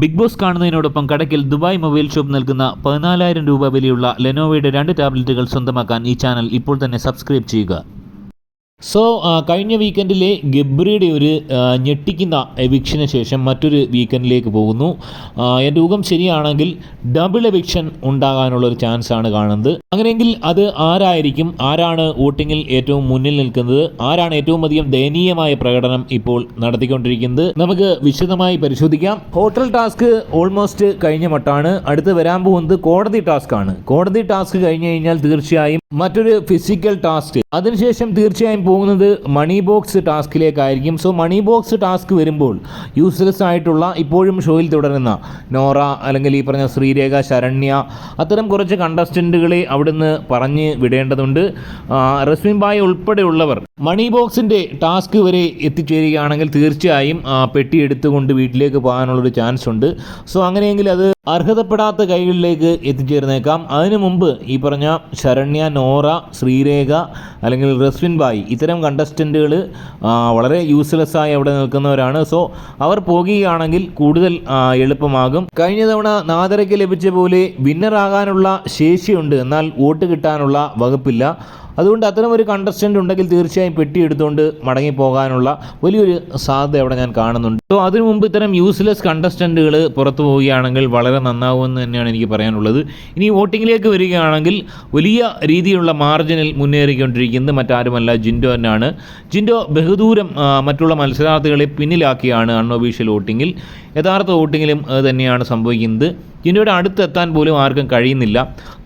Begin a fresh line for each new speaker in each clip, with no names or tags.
Big Boss കാണുന്നതിനോടൊപ്പം കടക്കിൽ Dubai mobile shop നൽകുന്ന പതിനാലായിരം രൂപ വിലയുള്ള ലെനോവയുടെ രണ്ട് ടാബ്ലറ്റുകൾ സ്വന്തമാക്കാൻ ഈ ചാനൽ ഇപ്പോൾ തന്നെ സബ്സ്ക്രൈബ് ചെയ്യുക. സോ കഴിഞ്ഞ വീക്കെൻഡിലെ ഗബ്രിയുടെ ഒരു ഞെട്ടിക്കുന്ന എവിക്ഷന് ശേഷം മറ്റൊരു വീക്കെൻഡിലേക്ക് പോകുന്നു. എന്റെ ഊഹം ശരിയാണെങ്കിൽ ഡബിൾ എവിക്ഷൻ ഉണ്ടാകാനുള്ള ഒരു ചാൻസ് ആണ് കാണുന്നത്. അങ്ങനെയെങ്കിൽ അത് ആരായിരിക്കും? ആരാണ് വോട്ടിങ്ങിൽ ഏറ്റവും മുന്നിൽ നിൽക്കുന്നത്? ആരാണ് ഏറ്റവും അധികം ദയനീയമായ പ്രകടനം ഇപ്പോൾ നടത്തിക്കൊണ്ടിരിക്കുന്നത്? നമുക്ക് വിശദമായി പരിശോധിക്കാം. ഹോട്ടൽ ടാസ്ക് ഓൾമോസ്റ്റ് കഴിഞ്ഞ മട്ടാണ്. അടുത്ത് വരാൻ പോകുന്നത് കോടതി ടാസ്ക് ആണ്. കോടതി ടാസ്ക് കഴിഞ്ഞു കഴിഞ്ഞാൽ തീർച്ചയായും മറ്റൊരു ഫിസിക്കൽ ടാസ്ക് അതിനുശേഷം തീർച്ചയായും പോകുന്നത് മണി ബോക്സ് ടാസ്കിലേക്കായിരിക്കും സോ മണി ബോക്സ് ടാസ്ക് വരുമ്പോൾ യൂസ്ലെസ് ആയിട്ടുള്ള ഇപ്പോഴും ഷോയിൽ തുടരുന്ന നോറ അല്ലെങ്കിൽ ഈ പറഞ്ഞ ശ്രീരേഖ ശരണ്യ അത്തരം കുറച്ച് കണ്ടസ്റ്റന്റുകളെ അവിടുന്ന് പറഞ്ഞ് വിടേണ്ടതുണ്ട്. റസ്മിൻ ബായ് ഉൾപ്പെടെയുള്ളവർ മണി ബോക്സിന്റെ ടാസ്ക് വരെ എത്തിച്ചേരുകയാണെങ്കിൽ തീർച്ചയായും പെട്ടി എടുത്തുകൊണ്ട് വീട്ടിലേക്ക് പോകാനുള്ളൊരു ചാൻസ് ഉണ്ട്. സോ അങ്ങനെയെങ്കിൽ അത് അർഹതപ്പെടാത്ത കൈകളിലേക്ക് എത്തിച്ചേർന്നേക്കാം അതിനു മുമ്പ് ഈ പറഞ്ഞ ശരണ്യ നോറ ശ്രീരേഖ അല്ലെങ്കിൽ റസ്വിൻ ബായ് ഇത്തരം കണ്ടസ്റ്റന്റുകൾ വളരെ യൂസ്ലെസ് ആയി അവിടെ നിൽക്കുന്നവരാണ്. സോ അവർ പോകുകയാണെങ്കിൽ കൂടുതൽ എളുപ്പമാകും. കഴിഞ്ഞ തവണ നാദരയ്ക്ക് ലഭിച്ച പോലെ വിന്നറാകാനുള്ള ശേഷിയുണ്ട്. എന്നാൽ വോട്ട് കിട്ടാനുള്ള വകുപ്പില്ല. അതുകൊണ്ട് അത്തരം ഒരു കണ്ടസ്റ്റന്റ് ഉണ്ടെങ്കിൽ തീർച്ചയായും പെട്ടി എടുത്തുകൊണ്ട് മടങ്ങി പോകാനുള്ള വലിയൊരു സാധ്യത അവിടെ ഞാൻ കാണുന്നുണ്ട്. സോ അതിനു മുമ്പ് ഇത്തരം യൂസ്ലെസ് കണ്ടസ്റ്റന്റുകൾ പുറത്തു പോവുകയാണെങ്കിൽ വളരെ നന്നാവുമെന്ന് തന്നെയാണ് എനിക്ക് പറയാനുള്ളത്. ഇനി വോട്ടിങ്ങിലേക്ക് വരികയാണെങ്കിൽ വലിയ രീതിയിലുള്ള മാർജിനിൽ മുന്നേറിക്കൊണ്ടിരിക്കുന്നത് മറ്റാരുമല്ല ജിൻഡോ തന്നെയാണ്. ജിൻഡോ ബഹുദൂരം മറ്റുള്ള മത്സരാർത്ഥികളെ പിന്നിലാക്കിയാണ് അൺഒഫീഷ്യൽ വോട്ടിങ്ങിൽ. യഥാർത്ഥ വോട്ടിങ്ങിലും തന്നെയാണ് സംഭവിക്കുന്നത്. ജിൻഡോയുടെ അടുത്തെത്താൻ പോലും ആർക്കും കഴിയുന്നില്ല.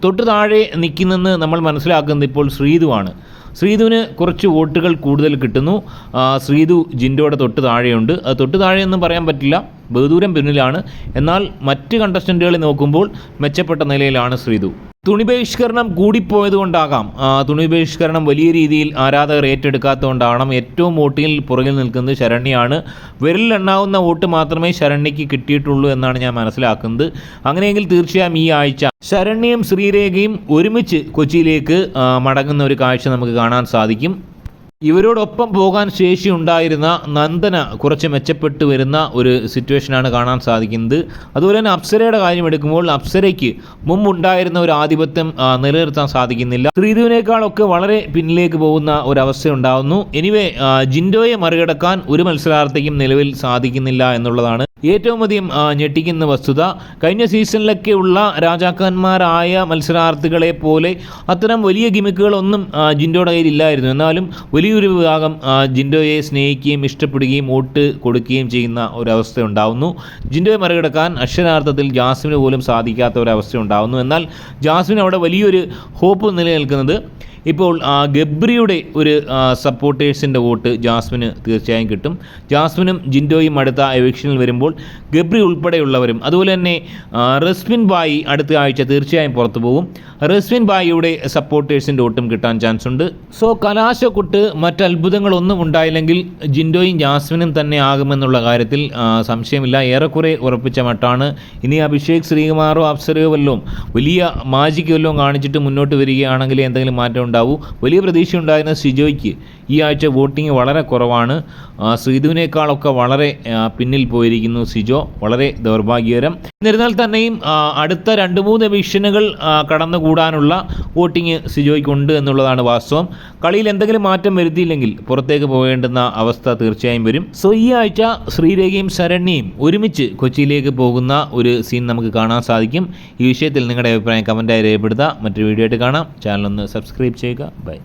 തൊട്ട് താഴെ നിൽക്കുന്നെന്ന് നമ്മൾ മനസ്സിലാക്കുന്നത് ഇപ്പോൾ ശ്രീതുവാണ്. ശ്രീതുവിന് കുറച്ച് വോട്ടുകൾ കൂടുതൽ കിട്ടുന്നു. ശ്രീധു ജിൻഡോയുടെ തൊട്ട് താഴെയുണ്ട്. അത് തൊട്ട് താഴെയൊന്നും പറയാൻ പറ്റില്ല. ബഹുദൂരം പിന്നിലാണ്. എന്നാൽ മറ്റ് കണ്ടസ്റ്റന്റുകളെ നോക്കുമ്പോൾ മെച്ചപ്പെട്ട നിലയിലാണ് ശ്രീതു. തുണി ബഹിഷ്കരണം കൂടിപ്പോയതുകൊണ്ടാകാം. തുണി ബഹിഷ്കരണം വലിയ രീതിയിൽ ആരാധകർ ഏറ്റെടുക്കാത്തതുകൊണ്ടാകണം. ഏറ്റവും വോട്ടിൽ പുറകിൽ നിൽക്കുന്നത് ശരണ്യാണ്. വിരലിലെണ്ണാവുന്ന വോട്ട് മാത്രമേ ശരണ്യയ്ക്ക് കിട്ടിയിട്ടുള്ളൂ എന്നാണ് ഞാൻ മനസ്സിലാക്കുന്നത്. അങ്ങനെയെങ്കിൽ തീർച്ചയായും ഈ ആഴ്ച ശരണ്യയും ശ്രീരേഖയും ഒരുമിച്ച് കൊച്ചിയിലേക്ക് മടങ്ങുന്ന ഒരു കാഴ്ച നമുക്ക് കാണാൻ സാധിക്കും. ഇവരോടൊപ്പം പോകാൻ ശേഷിയുണ്ടായിരുന്ന നന്ദന കുറച്ച് മെച്ചപ്പെട്ടു വരുന്ന ഒരു സിറ്റുവേഷനാണ് കാണാൻ സാധിക്കുന്നത്. അതുപോലെ തന്നെ അപ്സരയുടെ കാര്യം എടുക്കുമ്പോൾ അപ്സരയ്ക്ക് മുമ്പുണ്ടായിരുന്ന ഒരു ആധിപത്യം നിലനിർത്താൻ സാധിക്കുന്നില്ല. ശ്രീധുവിനേക്കാളൊക്കെ വളരെ പിന്നിലേക്ക് പോകുന്ന ഒരവസ്ഥ ഉണ്ടാകുന്നു എനിവേ ജിൻഡോയെ മറികടക്കാൻ ഒരു മത്സരാർത്ഥിക്കും നിലവിൽ സാധിക്കുന്നില്ല എന്നുള്ളതാണ് ഏറ്റവും അധികം ഞെട്ടിക്കുന്ന വസ്തുത കഴിഞ്ഞ സീസണിലൊക്കെ ഉള്ള രാജാക്കന്മാരായ മത്സരാർത്ഥികളെ പോലെ അത്തരം വലിയ ഗിമിക്കുകളൊന്നും ജിൻഡോയുടെ കയ്യിൽ ഇല്ലായിരുന്നു. എന്നാലും വലിയൊരു വിഭാഗം ജിൻഡോയെ സ്നേഹിക്കുകയും ഇഷ്ടപ്പെടുകയും വോട്ട് കൊടുക്കുകയും ചെയ്യുന്ന ഒരവസ്ഥ ഉണ്ടാവുന്നു. ജിൻഡോയെ മറികടക്കാൻ അക്ഷരാർത്ഥത്തിൽ ജാസ്മിന് പോലും സാധിക്കാത്ത ഒരവസ്ഥ ഉണ്ടാവുന്നു. എന്നാൽ ജാസ്മിൻ അവിടെ വലിയൊരു ഹോപ്പ് നിലനിൽക്കുന്നത് ഇപ്പോൾ ഗബ്രിയുടെ ഒരു സപ്പോർട്ടേഴ്സിന്റെ വോട്ട് ജാസ്മിന് തീർച്ചയായും കിട്ടും. ജാസ്മിനും ജിൻഡോയും അടുത്ത എവിക്ഷനിൽ വരുമ്പോൾ ഗബ്രി ഉൾപ്പെടെയുള്ളവരും അതുപോലെ തന്നെ റസ്മിൻ ബായി അടുത്ത ആഴ്ച തീർച്ചയായും പുറത്തു പോകും. റസ്മിൻ ബായിയുടെ സപ്പോർട്ടേഴ്സിന്റെ വോട്ടും കിട്ടാൻ ചാൻസ് ഉണ്ട്. സോ കലാശക്കൊട്ട് മറ്റ് അത്ഭുതങ്ങളൊന്നും ഉണ്ടായില്ലെങ്കിൽ ജിൻഡോയും ജാസ്മിനും തന്നെ ആകുമെന്നുള്ള കാര്യത്തിൽ സംശയമില്ല. ഏറെക്കുറെ ഉറപ്പിച്ച മട്ടാണ്. ഇനി അഭിഷേക് ശ്രീകുമാറോ അപ്സരയോ വല്ലതും വലിയ മാജിക് വല്ലതും കാണിച്ചിട്ട് മുന്നോട്ട് വരികയാണെങ്കിൽ എന്തെങ്കിലും മാറ്റം ഉണ്ടാവൂ. വലിയ പ്രതീക്ഷ ഉണ്ടായിരുന്ന സിജോയ്ക്ക് ഈ ആഴ്ച വോട്ടിംഗ് വളരെ കുറവാണ്. സീതുവിനേക്കാളൊക്കെ വളരെ പിന്നിൽ പോയിരിക്കുന്നു സിജോ. വളരെ ദൗർഭാഗ്യകരം. എന്നിരുന്നാൽ തന്നെയും അടുത്ത രണ്ട് മൂന്ന് ഭീഷണികൾ കടന്നുകൂടാനുള്ള വോട്ടിംഗ് സിജോയ്ക്കുണ്ട് എന്നുള്ളതാണ് വാസ്തവം. കളിയിൽ എന്തെങ്കിലും മാറ്റം വരുത്തിയില്ലെങ്കിൽ പുറത്തേക്ക് പോകേണ്ടുന്ന അവസ്ഥ തീർച്ചയായും വരും. സോ ഈ ആഴ്ച ശ്രീരേഖയും ശരണ്യയും ഒരുമിച്ച് കൊച്ചിയിലേക്ക് പോകുന്ന ഒരു സീൻ നമുക്ക് കാണാൻ സാധിക്കും. ഈ വിഷയത്തിൽ നിങ്ങളുടെ അഭിപ്രായം കമന്റായി രേഖപ്പെടുത്തുക. മറ്റൊരു വീഡിയോ ആയിട്ട് കാണാം. ചാനൽ ഒന്ന് സബ്സ്ക്രൈബ് ചെയ്യുക. ബൈ.